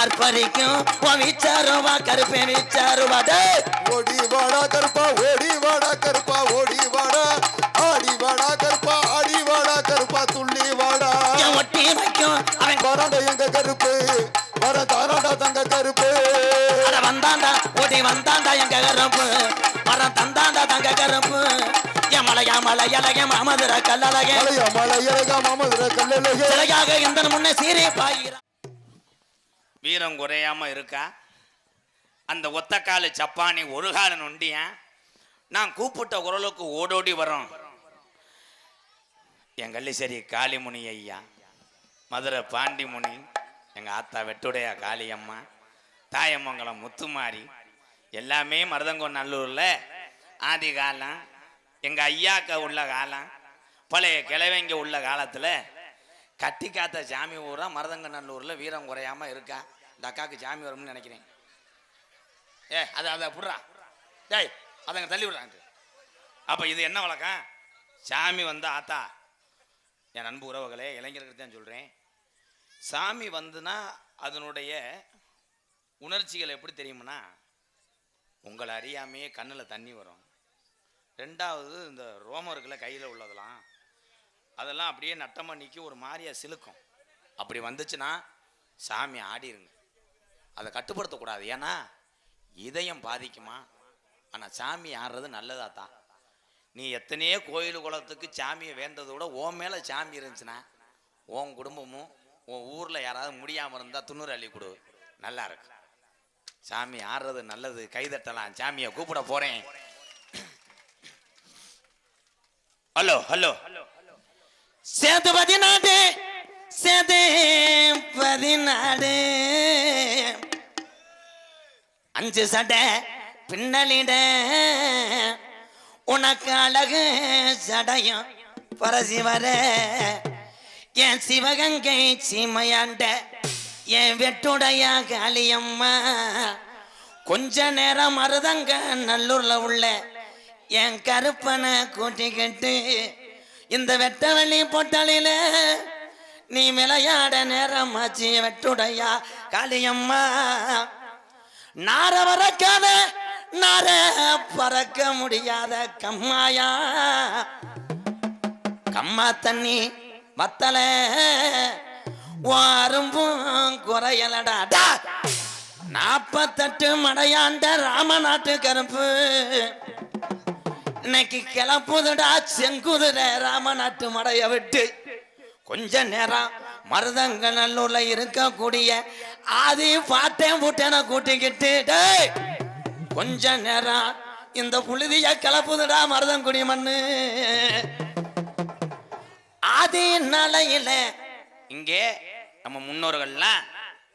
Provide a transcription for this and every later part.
ஆர்ப்பரிக்கும் வீச்சாருவா கருப்பேன் வீச்சாருவா. ஓடி வாடா கருப்பா ஓடி வாடா கருப்பா ஓடி வாடா. ஆடி வாடா கருப்பா ஆடி வாடா கருப்பா துள்ளி வாடா. ஒட்டி வைக்கும். அவன் வராண்டா எங்க கருப்பு வர தாராண்டா தங்க கருப்பு. அட வந்தாண்டா ஓடி வந்தாண்டா எங்க கருப்பு. மரம் தந்தாண்டா தங்க கருப்பு. மலையா மலையழக மாமதுர கல்லழக. மலையா மலை இறகா மாமதுர இந்த முன்ன சீரே பாயிரம் வீரம் குறையாம இருக்கா? அந்த ஒத்த காலு சப்பானி ஒரு கால நொண்டியன் நான் கூப்பிட்ட குரலுக்கு ஓடோடி வரோம் என் கள்ளிசேரி காளிமுனி ஐயா மதுரை பாண்டிமுனி எங்கள் ஆத்தா வெட்டுடையா காளியம்மா தாயமங்கலம் முத்துமாரி எல்லாமே மருதங்கொன்னல்லூரில் ஆதி காலம் எங்கள் ஐயாக்க உள்ள காலம் பழைய கிழவங்க உள்ள காலத்தில் கட்டி காத்த சாமி ஊரா மருதங்கநல்லூரில் வீரம் குறையாம இருக்கா? இந்த அக்காவுக்கு சாமி வரும்னு நினைக்கிறேன். ஏ அதை அதை புடுறா. டேய் அதங்க தள்ளி விடுறாங்க அப்போ இது என்ன வழக்கம்? சாமி வந்த ஆத்தா. என் அன்பு உறவுகளே இளைஞர்களுக்கு தான் சொல்கிறேன் சாமி வந்துன்னா அதனுடைய உணர்ச்சிகள் எப்படி தெரியுமுன்னா உங்களை அறியாமையே கண்ணில் தண்ணி வரும். ரெண்டாவது இந்த ரோமர்களை கையில் உள்ளதெல்லாம் அதெல்லாம் அப்படியே நட்டமாக நிற்கி ஒரு மாதிரியாக சிலுக்கும். அப்படி வந்துச்சுன்னா சாமி ஆடிருங்க. அதை கட்டுப்படுத்தக்கூடாது. ஏன்னா இதயம் பாதிக்குமா? ஆனால் சாமி ஆடுறது நல்லதா தான் நீ எத்தனையோ கோயில் குளத்துக்கு சாமியை வேண்டதை விட உன் மேலே சாமி இருந்துச்சுன்னா உன் குடும்பமும் உன் ஊரில் யாராவது முடியாமல் இருந்தால் துண்ணூறு அள்ளி கொடு. நல்லா இருக்கு. சாமி ஆடுறது நல்லது. கைதட்டலாம் சாமியை கூப்பிட போகிறேன் ஹலோ ஹலோ. ஹலோ. சேது பதினாடு சேது பதினாடு அஞ்சு சடை பின்னலிட உனக்கு அழகு சடையும் பரசி வர. என் சிவகங்கை சீமையாண்ட என் வெட்டுடையா காளியம்மா. கொஞ்ச நேரம் மருதங்க நல்லூர்ல உள்ள என் கருப்பனை கூட்டிக்கிட்டு இந்த வெட்டவெளி பொட்டலில நீ விளையாட நேரம் ஆச்சு வெட்டுடையா காளியம்மா. நார வரக்காத நார பறக்க முடியாத கம்மாயா. கம்மா தண்ணி வத்தல. வாரும்பும் குறையலடா. டா. நாப்பத்தெட்டு மடையாண்ட ராமநாட்டு கருப்பு. இன்னைக்கு கிளப்புதுடா செங்குதிர ராமநாட்டு மடைய விட்டு. கொஞ்ச நேரம் மருதங்க நல்லூர்ல இருக்கக்கூடிய ஆதி பாட்டேன் பூட்டேன கூட்டிக்கிட்டு டேய் கொஞ்ச நேரம் இந்த புழுதிய கிளப்புதுடா மருதங்குடி மண்ணு. ஆதி நலையில இங்கே நம்ம முன்னோர்கள்லாம்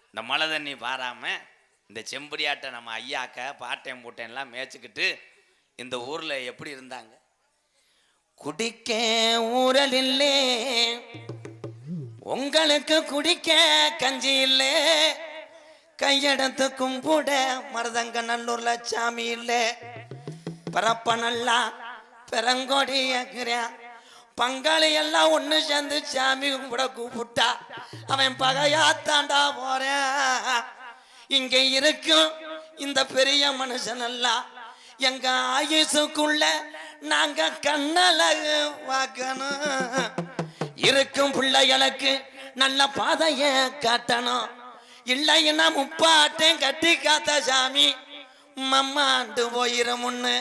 இந்த மழை தண்ணி பாராம இந்த செம்பரியாட்டை நம்ம ஐயாக்க பாட்டேன் பூட்டேன்லாம் மேய்ச்சிக்கிட்டு இந்த ஊரில் எப்படி இருந்தாங்க? குடிக்க ஊரல் இல்லே உங்களுக்கு குடிக்க கஞ்சி இல்லை. கையெடுத்து கும்பிட மருதங்க நல்லூர்ல சாமி இல்லை. பரப்ப நல்லா பெரங்கோடி பங்காளி எல்லாம் ஒண்ணு சேர்ந்து சாமி கும்பிட கூப்பிட்டா அவன் பகையாத்தாண்டா போறேன் இங்க இருக்கும் இந்த பெரிய மனுஷன் எல்லாம் எங்க ஆயுசுக்குள்ள நாங்க கண்ணழகு பார்க்கணும் இருக்கும் பிள்ளைகளுக்கு நல்ல பாதைய காட்டணும். இல்லைன்னா முப்பாட்டையும் கட்டி காத்த சாமி மம்மாண்டு போயிரும் முன்னு.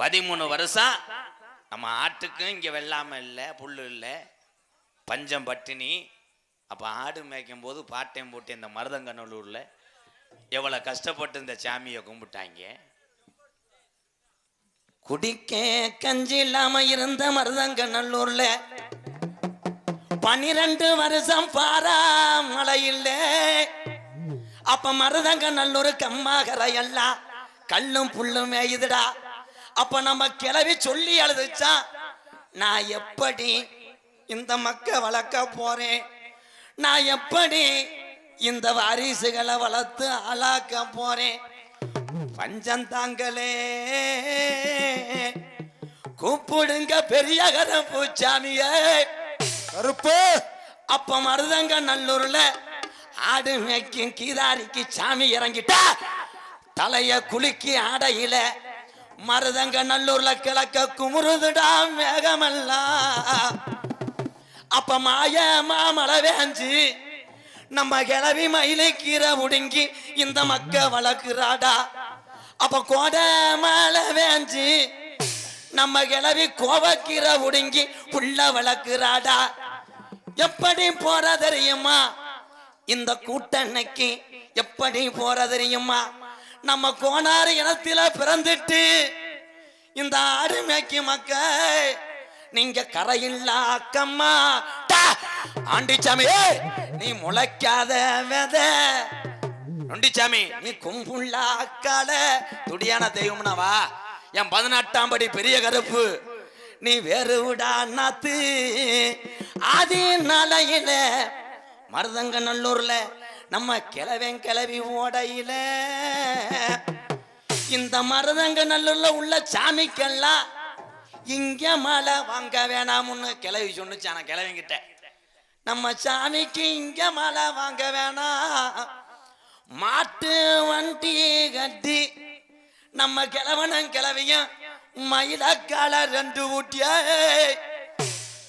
பதிமூணு வருஷம் நம்ம ஆட்டுக்கும் இங்கே வெள்ளாமை இல்லை புல் இல்லை பஞ்சம் பட்டினி. அப்போ ஆடு மேய்க்கும் போது பாட்டையும் போட்டு இந்த மருதங்கநல்லூரில் எவ்வளோ கஷ்டப்பட்டு இந்த சாமியை கும்பிட்டாங்க. குடிக்க கஞ்சி இல்லாம இருந்த மருதங்க நல்லூர்ல. பனிரெண்டு வருஷம் பாரா மழை இல்ல அப்ப மருதங்க நல்லூர் கம்மாகர எல்லாம் கல்லும் புல்லும் மேயுதுடா. அப்ப நம்ம கிளவி சொல்லி அழுதுச்சா? நான் எப்படி இந்த மக்க வளர்க்க போறேன்? நான் எப்படி இந்த வாரிசுகளை வளர்த்து ஆளாக்க போறேன்? பஞ்சம் தாங்களே கூப்பிடுங்க பெரியகர பூச்சாமியே. கருப்பு. அப்ப மருதங்க நல்லூர்ல ஆடு மேய்க்கும் கீதாரிக்கு சாமி இறங்கிட்டா. தலைய குலுக்கி ஆடையில மருதங்க நல்லூர்ல கிழக்க குமுறுதுடா மேகமெல்லாம் அப்ப மாய மாமலை வேஞ்சு நம்ம கிளவி மயிலை கீரை முடுங்கி இந்த மக்க வளர்க்குறாடா. அப்ப கோடை மழை வேஞ்சி நம்ம கிளவி கோவக்கீரை உடுங்கி புள்ள வளர்க்கிறாடா? எப்படி போற தெரியுமா? இந்த கூட்டன்னைக்கு எப்படி போற தெரியுமா? நம்ம கோணாறு இனத்தில பிறந்துட்டு இந்த ஆடு மேய்க்கு மக்க நீங்க கரையில்லா அக்கம்மா. டா! ஆண்டிச்சாமி நீ முளைக்காத வித. நொண்டிச்சாமி நீ கும்புள்ள அக்கால துடியான தெய்வம்னவா என் பதினெட்டாம் படி பெரிய கருப்பு. நீ வேறு விடா நாத்து. ஆதி நலையில மருதங்க நல்லூர்ல நம்ம கிளவன் கிளவி ஓடையில. இந்த மருதங்க நல்லூர்ல உள்ள சாமிக்கெல்லாம் இங்க மழை வாங்க வேணாம்னு கிளவி சொன்னுச்சான கிளவிங்கிட்ட நம்ம சாமிக்கு இங்க மழை வாங்க வேணாம். மாட்டு வண்டி கட்டி. நம்ம கிழவனும் கிளவியும் மயிலக்கால ரெண்டு ஊட்டிய.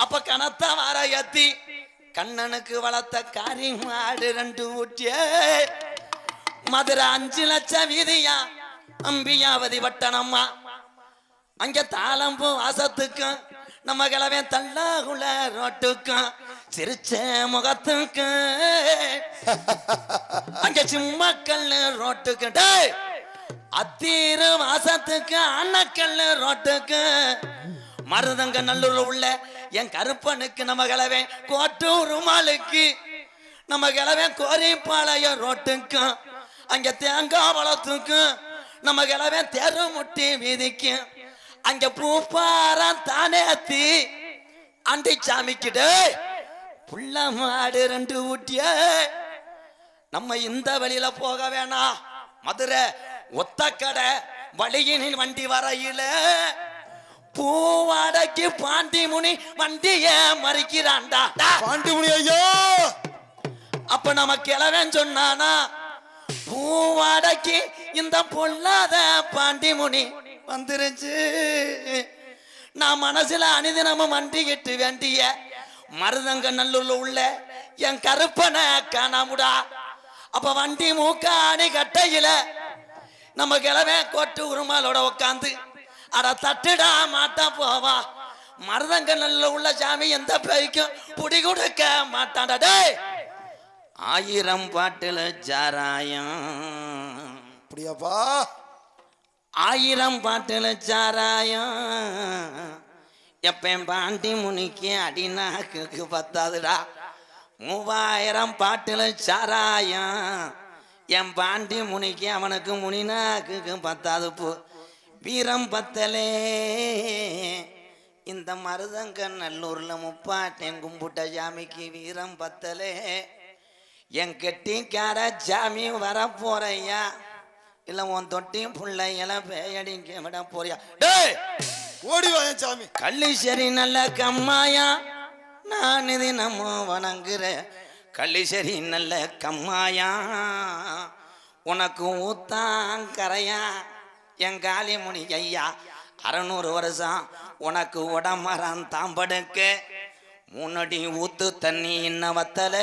அப்ப கனத்த வர ஏத்தி கண்ணனுக்கு வளர்த்த காரி மாடு ரெண்டு ஊட்டிய. மதுரை அஞ்சு லட்சம் வீதியா அம்பியாவதி வட்டணம்மா அங்க தாளம்பும் வாசத்துக்கும் நம்ம கிளவன் தள்ளாகுல ரோட்டுக்கும் சிரிச்ச முகத்துக்கும் அங்க சிம்மக்கல்லு ரோட்டுக்கு. டேய் அத்தீர வாசத்துக்கு அன்னக்கல்லு ரோட்டுக்கு. மருதங்க நல்லூர்ல உள்ள என் கருப்பனுக்கு நம்ம கிளவன் கோட்டூர் மாலுக்கு. நம்ம கிளவன் கோரிப்பாளையம் ரோட்டுக்கும் அங்க தேங்காய் வளத்துக்கும் நம்ம கெளவேன் தெரு முட்டி வீதிக்கும். அங்க பூப்பாரம் தானேத்தி அண்டி சாமிக்கிட்டு. புள்ள மாடு ரெண்டு ஊட்டிய. நம்ம இந்த வழியில போக வேணாம் மதுரை ஒத்தக்கடை வழியினில் வண்டி வரையில. பூவாடைக்கு பாண்டி முனி வண்டிய மறிக்கிறான்டா. பாண்டிமுனி ஐயா! அப்ப நம்ம கிழவன் சொன்னானா பூவாடைக்கு இந்த பொல்லாத பாண்டி முனி வந்துருச்சு. நான் மனசுல அனுதினமும் மண்டிக்கிட்டு வேண்டிய மருதங்க நல்லூர்ல உள்ள என் கருப்பனை காணாமுடா அப்ப வண்டி மூக்காணி கட்டையில நம்ம கிழமை கொட்டு உருமாலோட உட்காந்து அட தட்டுடா மாட்டா போவா. மருதங்க நல்ல உள்ள சாமி எந்த பைக்கும் புடி கொடுக்க மாட்டான்டா டேய். ஆயிரம் பாட்டுல சாராயம் அப்படியாப்பா? ஆயிரம் பாட்டுல சாராயம். எப்பன் பாண்டி முனிக்கு அடிநாக்கு பத்தாதுடா. மூவாயிரம் பாட்டுல சாராயம். என் பாண்டி முனிக்கு அவனுக்கு முனிநாக்கு பத்தாது போ. வீரம் பத்தலே. இந்த மருதங்க நல்லூர்ல முப்பாட்டேன் கும்பிட்ட சாமிக்கு வீரம் பத்தலே. என் கெட்டிக்கார சாமி வரப்போறையா. இல்ல உன் தொட்டியும் பிள்ளையெல்லாம் பேயடிக்க விட போறியா? டேய்! ஓடி வாயன் சாமி. கள்ளிசரி நல்ல கம்மாயா? நான் இது நம்ம வணங்குற கள்ளிசரி நல்ல கம்மாயா? உனக்கு ஊத்தாங்கரையா என் காளிமுனி ஐயா அறநூறு வருஷம் உனக்கு உடமரம் தாம்படுக்க. முன்னாடி ஊத்து தண்ணி இன்ன வத்தல.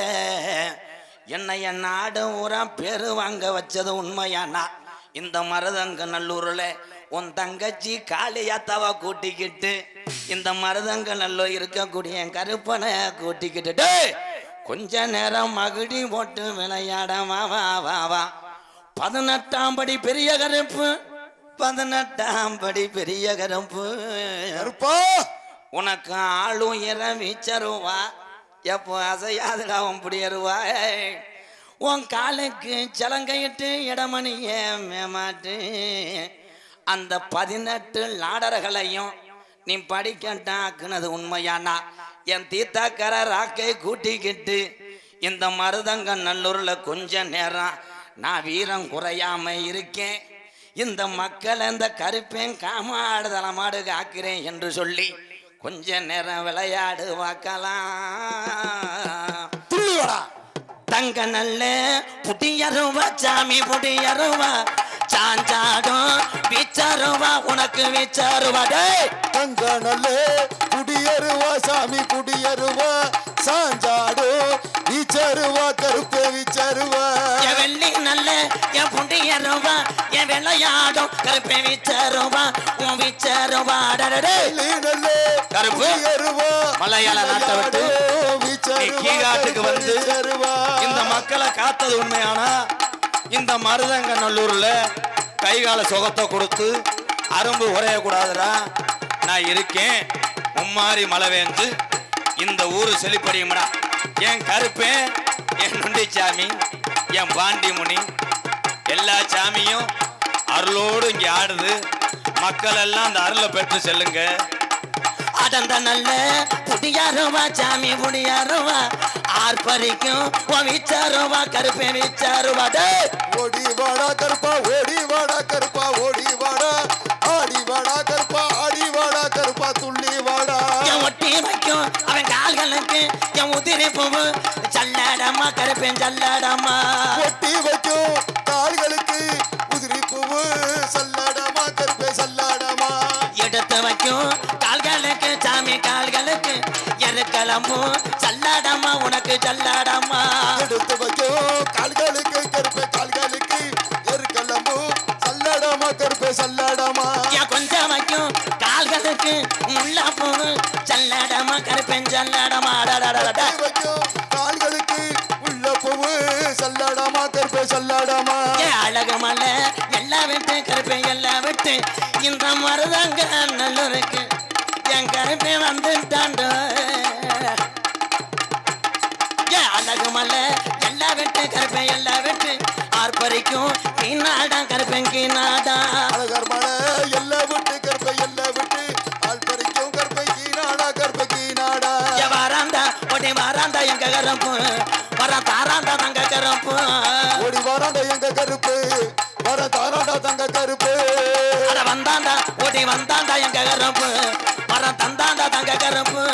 என்னைய நாடு ஊரா பேரு வாங்க வச்சது உண்மையானா இந்த மருதங்க நல்லூர்ல உன் தங்கச்சி காளியாத்தாவ கூட்டிக்கிட்டு இந்த மருதங்க நல்லூர் இருக்கக்கூடிய என் கருப்பனை கூட்டிக்கிட்டு கொஞ்ச நேரம் மகுடி போட்டு விளையாட வா வா வா பதினெட்டாம் படி பெரிய கருப்பு பதினெட்டாம் படி பெரிய கருப்பு. கருப்பா. உனக்கு ஆளும் இற வீச்சருவா எப்போ அசையாதுடா உன் புடியருவா. உன் காலுக்கு சலங்கையிட்டு இடமணிய மேமாட்டு. அந்த பதினெட்டு லாடர்களையும் நீ படிக்கட்டாக்குனது உண்மையானா? என் தீத்தாக்கர ராக்கை கூட்டிக்கிட்டு இந்த மருதங்க நல்லூர்ல கொஞ்ச நேரம் நான் வீரம் குறையாம இருக்கேன். இந்த மக்கள் இந்த கருப்பேன் காமாடு தலமாடு காக்கிறேன் என்று சொல்லி கொஞ்ச நேரம் விளையாடு வாக்கலாம். தங்க நல்ல புடியருவா சாமி புடியருவா சாஞ்சாடும் விச்சருவா உனக்கு விச்சருவா. தங்க நல்லே குடியருவா சாமி குடியருவா சாஞ்சாடு விச்சருவா கருப்பே விச்சருவா. என் வெள்ளி நல்ல என் புண்டியருவா என் வெள்ளையாடும் கருப்பை விச்சருவா. உன் விச்சருவா. நல்லே கருப்பு, மலையாள நாட்டை விட்டு. நீ கீழாட்டுக்கு வந்து இந்த மக்களை காத்தது உண்மையானா? இந்த மருதங்க நல்லூர்ல கைகால சுகத்தை கொடுத்து அரும்பு உரையக்கூடாதுடா நான் இருக்கேன். மும்மாரி மழை வேந்து இந்த ஊரு செழிப்படியும்டா. என் கருப்பேன் என் நுண்டிச்சாமி என் பாண்டி முனி எல்லா சாமியும் அருளோடு இங்கே ஆடுது. மக்கள் எல்லாம் அந்த அருளை பெற்று செல்லுங்க. அதந்த நல்ல புடியாருவா சாமி புடியாருவா ஆர்ப்பரிக்கும் விச்சருவா கருப்பை விச்சருவா? ஓடி வாடா கருப்பா ஓடி வாடா கருப்பா ஓடி வாடா. ஆடி வாடா கருப்பா ஆடி வாடா கருப்பா துள்ளி வாடா. என் ஒட்டி வைக்கும் அவன் கால்களுக்கு என் உதிரி பூவு. சல்லடமா கருப்பேன் சல்லடமா ஒட்டி எருக்கலம்பும் சல்லடமா உனக்கு சல்லடமா? எடுத்து வைக்கும் கால்களுக்கு கருப்பே கால்களுக்கு எருக்கலம்பு சல்லடமா கருப்பே சல்லடமா? கொஞ்சம் வைக்கும். கால்களுக்கு முல்லா பூவு சல்லடமா கருப்பேன் சல்லடமா? கால்களுக்கு உள்ள பூவு சல்லடமா கருப்பே சல்லடமா? ஏ அழகு மலை எல்லாம் விட்டு கருப்பை எல்லாம் விட்டு இந்த மருதங்க நல்லூருக்கு. என் கருப்பை வந்துட்டாண்டு ஆர்ப்பரிக்கும் கீநாடா கருப்பை கீநாடா அழகர் மலை எல்லை விட்டு கருப்பை எல்லை விட்டு. ஆள் பறிக்கும் கருப்பை கீநாடா கருப்பை ஏ வாராண்டா ஒடி வாராண்டா எங்க கருப்பு? வர தாராண்டா தங்க கருப்பு. ஓடி வாராண்டா எங்க கருப்பு? வர தாராண்டா தங்க கருப்பு. அட வந்தாண்டா ஓடி வந்தாண்டா எங்க கருப்பு? மரம் தந்தாண்டா தங்க கருப்பு.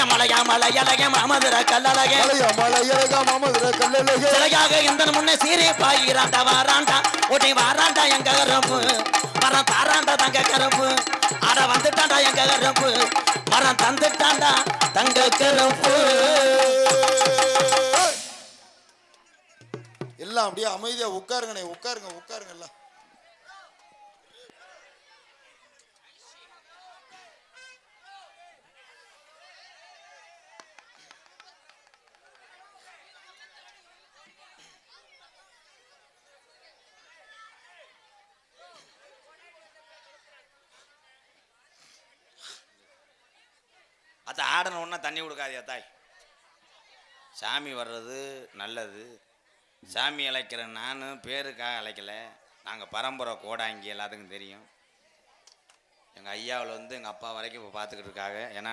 என் மலையா மலையழக மாமதுர கல்லழக. மலையா மலை இறகா மாமதுர கல்லழகே. சிலையாக இந்த முன்னே சீரி பாயிராண்டா வாராண்டா ஓடி வாராண்டா எங்க கருப்பு மரம் தாராண்டா தங்க கருப்பு அட வந்துட்டாண்டா எங்க கருப்பு மரம் தந்துட்டாண்டா தங்க கருப்பு எல்லாம் அப்படியே அமைதியா உட்காருங்கண்ணே உட்காருங்க உட்காருங்க எல்லாம். அத்த ஆடணும் ஒன்றா தண்ணி கொடுக்காதியா தாய்? சாமி வர்றது நல்லது. சாமி அழைக்கிற நான் பேருக்காக அழைக்கல. நாங்கள் பரம்பரை கோடாங்கி எல்லாத்துக்கும் தெரியும். எங்கள் ஐயாவில் வந்து எங்கள் அப்பா வரைக்கும் இப்போ பார்த்துக்கிட்டு இருக்காங்க. ஏன்னா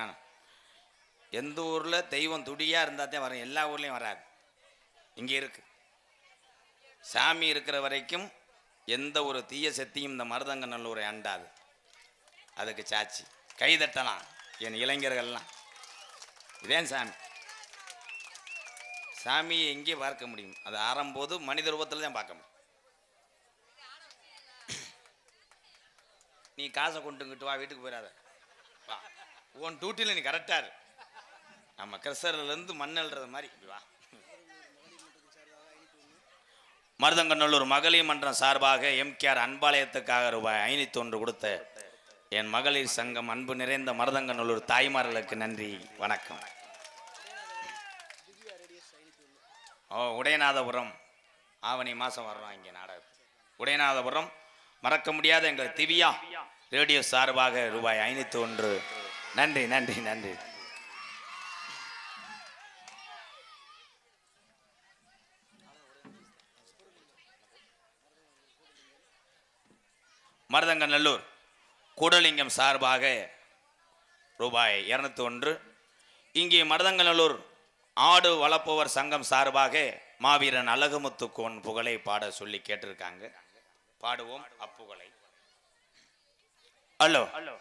எந்த ஊரில் தெய்வம் துடியாக இருந்தால் தான் வரும். எல்லா ஊர்லேயும் வராது. இங்கே இருக்கு. சாமி இருக்கிற வரைக்கும் எந்த ஒரு தீய சக்தியும் இந்த மருதங்க நல்லூரை அண்டாது. அதுக்கு சாட்சி. கைதட்டலாம் என் இளைஞர்கள்லாம். இதேன் சாமி. சாமியை எங்கே பார்க்க முடியும்? அது ஆரம்போது மனித ரூபத்தில் தான் பார்க்க முடியும். நீ காசை கொண்டுங்கிட்டு வா வீட்டுக்கு போயிடாத. வா. உன் டியூட்டியில் நீ கரெக்டாக இரு. நம்ம கிருஷ்ணர்லேருந்து மண் மாதிரி. வா. மருதங்கநல்லூர் மகளிர் மன்றம் சார்பாக எம்கேஆர் அன்பாலயத்துக்காக ரூபாய் ஐநூற்றி ஒன்று கொடுத்த என் மகளிர் சங்கம் அன்பு நிறைந்த மருதங்கநல்லூர் தாய்மார்களுக்கு நன்றி வணக்கம். ஓ உடையநாதபுரம் ஆவணி மாதம் வர்றோம் இங்கே நாடகம். உடையநாதபுரம் மறக்க முடியாத எங்கள் திவ்யா ரேடியோ சார்பாக ரூபாய் ஐநூத்தி ஒன்று. நன்றி நன்றி நன்றி. மருதங்கநல்லூர் கூடலிங்கம் சார்பாக ரூபாய் இரநூத்தி ஒன்று இங்கே மருதங்கநல்லூர் ஆடு வளர்ப்பவர் சங்கம் சார்பாக மாவீரன் அழகுமுத்துக்கோன் புகழை பாட சொல்லி கேட்டிருக்காங்க. பாடுவோம் அப்புகழை. ஹலோ. ஹலோ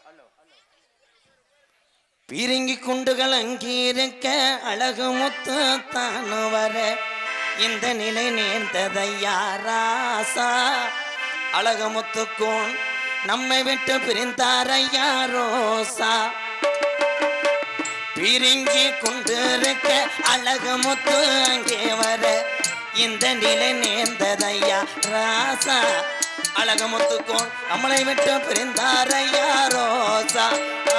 பீரங்கி குண்டுகள் அங்கிருக்க அழகு முத்து தானு வர இந்த நிலை நேர்ந்ததையா ராசா அழகமுத்துக்கோன் நம்மை விட்டு பிரிந்தாரையா ரோசா. பிரிங்கி கொண்டிருக்க அழகுமுத்து அங்கே வர. இந்த நிலை நேர்ந்ததையா ராசா? அழகு முத்துக்கோன் நம்மளை விட்டு பிரிந்தாரையா ரோசா.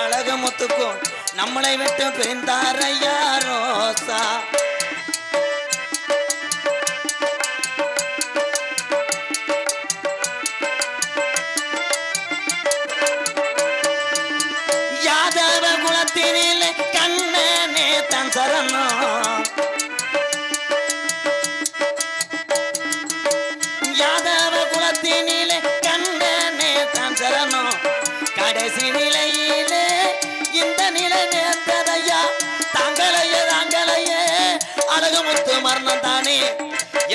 அழகமுத்துக்கோன் நம்மளை விட்டு பிரிந்தாரையா ரோசா. கடைசி நிலையிலே இந்த நிலை நேர்ந்ததையா தாங்களையே தாங்களையே. அழகு முத்து மரணம் தானே.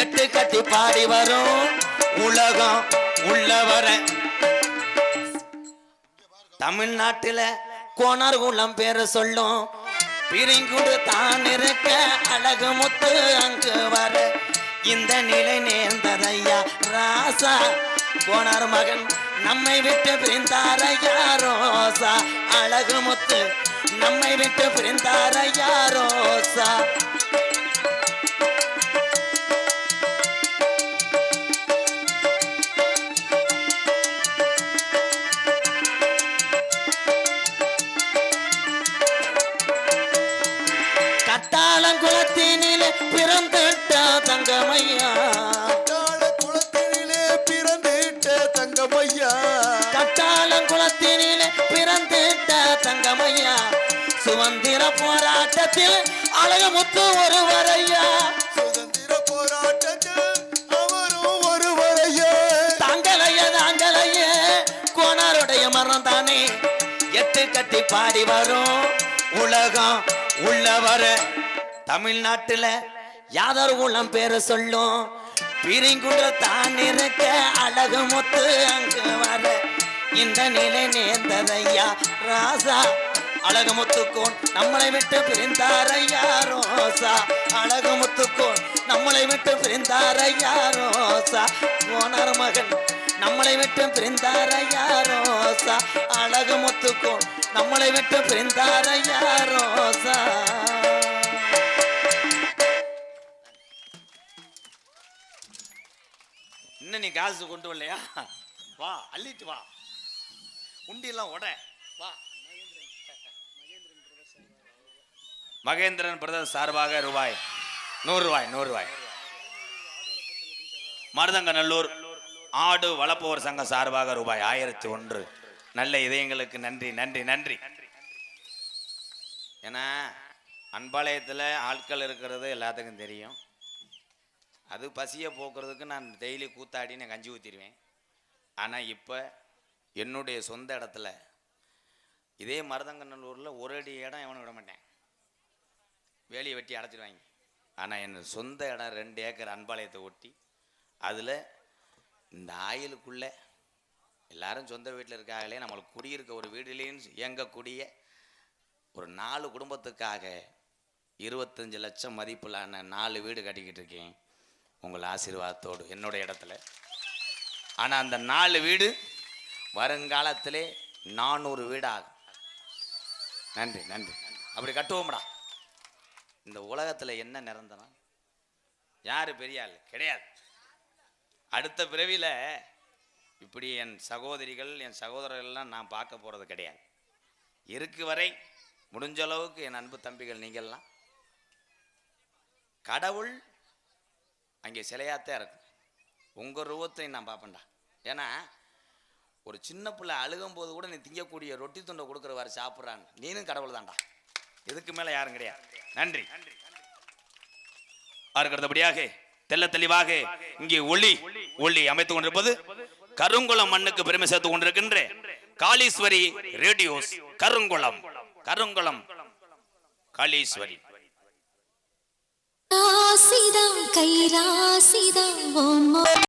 எட்டு கட்டி பாடி வரும் உலகம் உள்ளவர தமிழ்நாட்டுல கோனார் குளம் பேரு சொல்லும். பிரிங்குடு தான் இருக்க அழகு முத்து அங்கு வர. இந்த நிலை நேர்ந்ததையா? ராசா கோனார் மகன் நம்மை விட்டு பிரிந்தார யாரோசா அழகு முத்து. நம்மை விட்டு பிரிந்தார யாரோசா கட்டாளங்குளத்தினிலே பிறந்துட்ட தங்கமையா தங்கமையா கட்டாளங்குளத்தினிலே பிறந்துட்ட தங்கமையா சுதந்திர போராட்டத்தில் அழகமுத்து ஒருவரையா. சுதந்திர போராட்டத்தில் அவரும் ஒருவரையே. தாங்களைய தாங்களைய கோனாருடைய மரணம் தானே. எட்டு கட்டி பாடி வரும் உலகம் உள்ளவர தமிழ்நாட்டுல யாதொரு குளம் பேரு சொல்லும். பிரிங்குட தான் இருக்க அழகு முத்து அங்கு வர. இந்த நிலை நேர்ந்ததையா ராசா? அழகு முத்துக்கோன் நம்மளை விட்டு பிரிந்தாரையா ரோசா? அழகு முத்துக்கோன் நம்மளை விட்டு பிரிந்தாரையா ரோசா? போனார் மகன் நம்மளை விட்டு பிரிந்தாரையா ரோசா? அழகு முத்துக்கோன் நம்மளை விட்டு பிரிந்தாரையா ரோசா? இன்னும் நீ காசு கொண்டு வரலையா? வா அள்ளிட்டு வா. உண்டியெல்லாம் உட. வா. மகேந்திரன் பிரதர் சார்பாக ரூபாய். நூறு ரூபாய் நூறு ரூபாய். மருதங்கநல்லூர் ஆடு வளர்ப்போர் சங்கம் சார்பாக ரூபாய். ஆயிரத்தி ஒன்று. நல்ல இதயங்களுக்கு நன்றி நன்றி நன்றி. ஏன்னா அன்பாளையத்தில் ஆட்கள் இருக்கிறது எல்லாத்துக்கும் தெரியும். அது பசியை போக்குறதுக்கு நான் டெய்லி கூத்தாடி நான் கஞ்சி ஊற்றிடுவேன் ஆனால் இப்போ என்னுடைய சொந்த இடத்துல இதே மருதங்கநல்லூரில் ஒரு அடி இடம் எவனும் விட மாட்டேன். வேலியை வெட்டி அடைச்சிடுவாங்க ஆனால் என் சொந்த இடம் ரெண்டு ஏக்கர் அன்பாளையத்தை ஒட்டி அதில் இந்த ஆயிலுக்குள்ளே எல்லாரும் சொந்த வீட்டில் இருக்காங்களே நம்மளுக்கு குடியிருக்க ஒரு வீடுலேயும் இயங்கக்கூடிய ஒரு நாலு குடும்பத்துக்காக இருபத்தஞ்சு லட்சம் மதிப்பிலான நாலு வீடு கட்டிக்கிட்டு இருக்கேன். உங்கள் ஆசீர்வாதத்தோடு என்னோட இடத்துல. ஆனால் அந்த நாலு வீடு வருங்காலத்திலே நானூறு வீடாகும். நன்றி நன்றி அப்படி கட்டுவோம்டா. இந்த உலகத்தில் என்ன நிரந்தரம்? யார் பெரிய ஆள்? கிடையாது. அடுத்த பிறவியில் இப்படி என் சகோதரிகள் என் சகோதரர்கள்லாம் நான் பார்க்க போகிறது கிடையாது. இருக்கு வரை முடிஞ்ச அளவுக்கு என் அன்பு தம்பிகள் நீங்கள்லாம். கடவுள் அங்கே சிலையாத்தான் இருக்கும். உங்கள் ரூபத்தையும் நான் பார்ப்பேன்டா. ஏன்னா ஒரு சின்ன பிள்ளை அழுகும் போது கூட நீ திங்கக்கூடிய ரொட்டி துண்டை கொடுக்குறவாரு சாப்பிட்றாங்க. நீனும் கடவுள் தான்டா இதுக்கு மேலே யாரும் கிடையாது. நன்றி. அடுத்தபடியாக தெல்ல தெளிவாக இங்கே ஒளி ஒளி அமைத்துக் கொண்டிருப்பது கருங்குளம் மண்ணுக்கு பெருமை சேர்த்துக் கொண்டிருக்கின்ற காளீஸ்வரி ரேடியோஸ் கருங்குளம் கருங்குளம் காளீஸ்வரி. ராசிதம் கை ராசிதம் ஓ